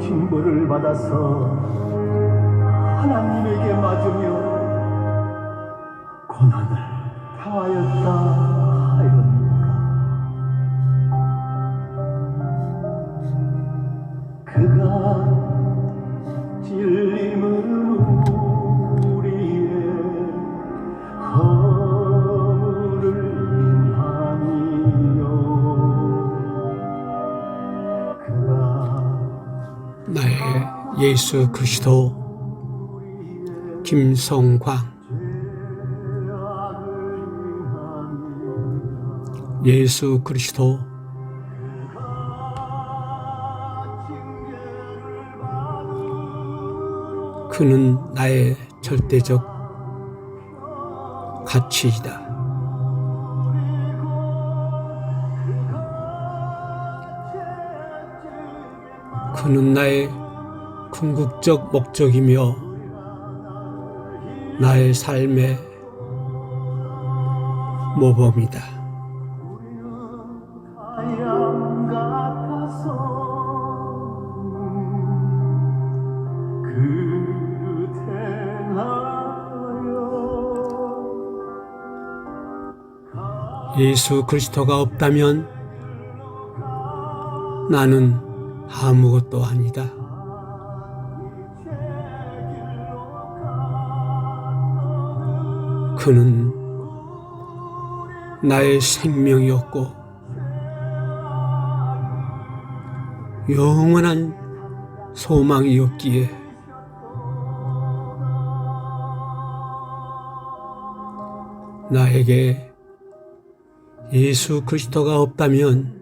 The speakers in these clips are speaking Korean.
징벌을 받아서 하나님에게 맞으며 고난을 당하였다 하였노라 그가 예수 그리스도 김성광 예수 그리스도 그는 나의 절대적 가치이다. 그는 나의 궁극적 목적이며 나의 삶의 모범이다. 예수 그리스도가 없다면 나는 아무것도 아니다. 그는 나의 생명이었고 영원한 소망이었기에 나에게 예수 그리스도가 없다면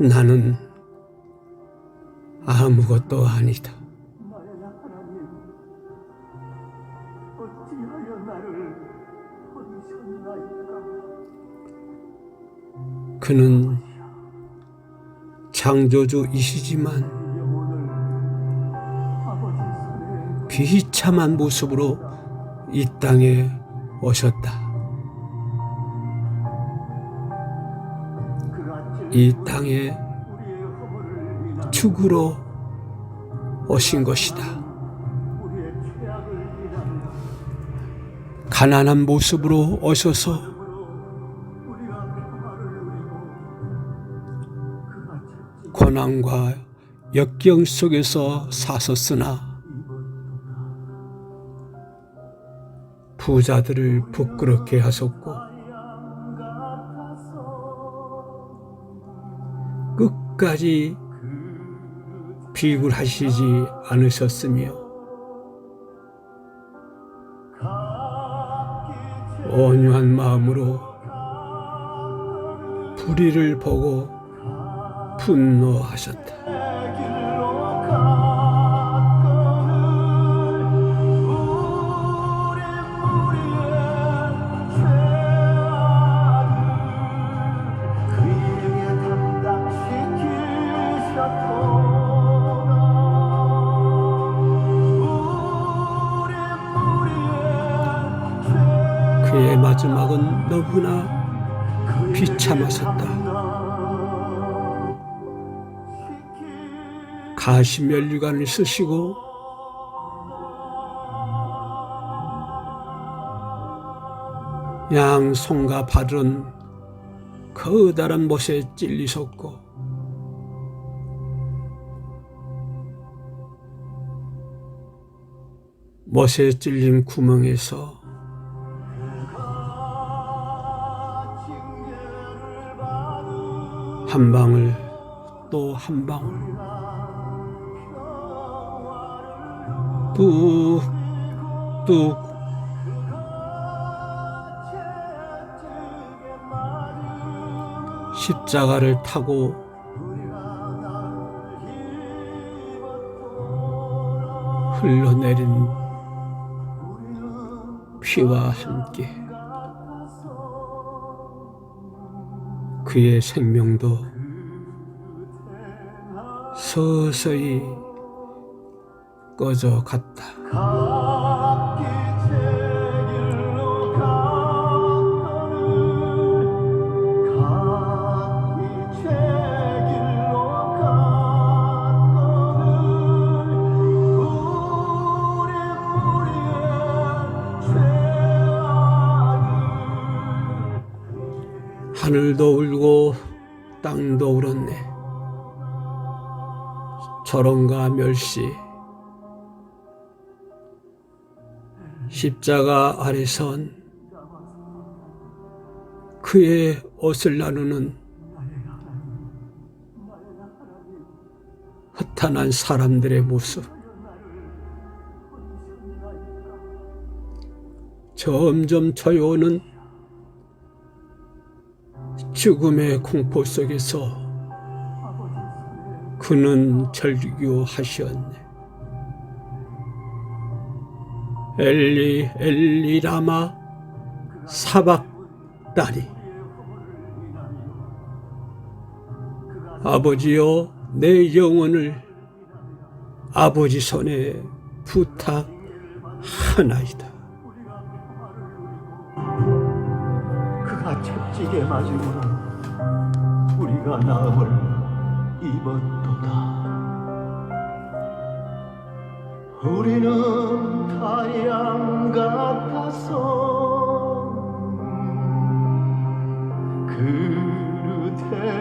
나는 아무것도 아니다. 어찌하여 나를 버리셨나이까 그는 창조주이시지만 비참한 모습으로 이 땅에 오셨다. 이 땅에 죽으러 오신 것이다. 가난한 모습으로 오셔서 고난과 역경 속에서 사섰으나 부자들을 부끄럽게 하셨고 끝까지 비굴하시지 않으셨으며 온유한 마음으로 불의를 보고 분노하셨다. 너무나 비참하셨다. 가시면류관을 쓰시고 양 손과 발은 커다란 못에 찔리셨고 못에 찔린 구멍에서 한 방울 또 한 방울. 뚝뚝. 십자가를 타고 흘러내린 피와 함께 그의 생명도 서서히 꺼져 갔다. 하늘도 울고 땅도 울었네. 저런가 멸시. 십자가 아래선 그의 옷을 나누는 허탄한 사람들의 모습. 점점 저요는 죽음의 공포 속에서 그는 절규하셨네. 엘리 엘리 라마 사박다리 아버지여 내 영혼을 아버지 손에 부탁하나이다. 채찍에 맞음으로 우리가 나음을 입었도다. 우리는 타양 같아서 그릇에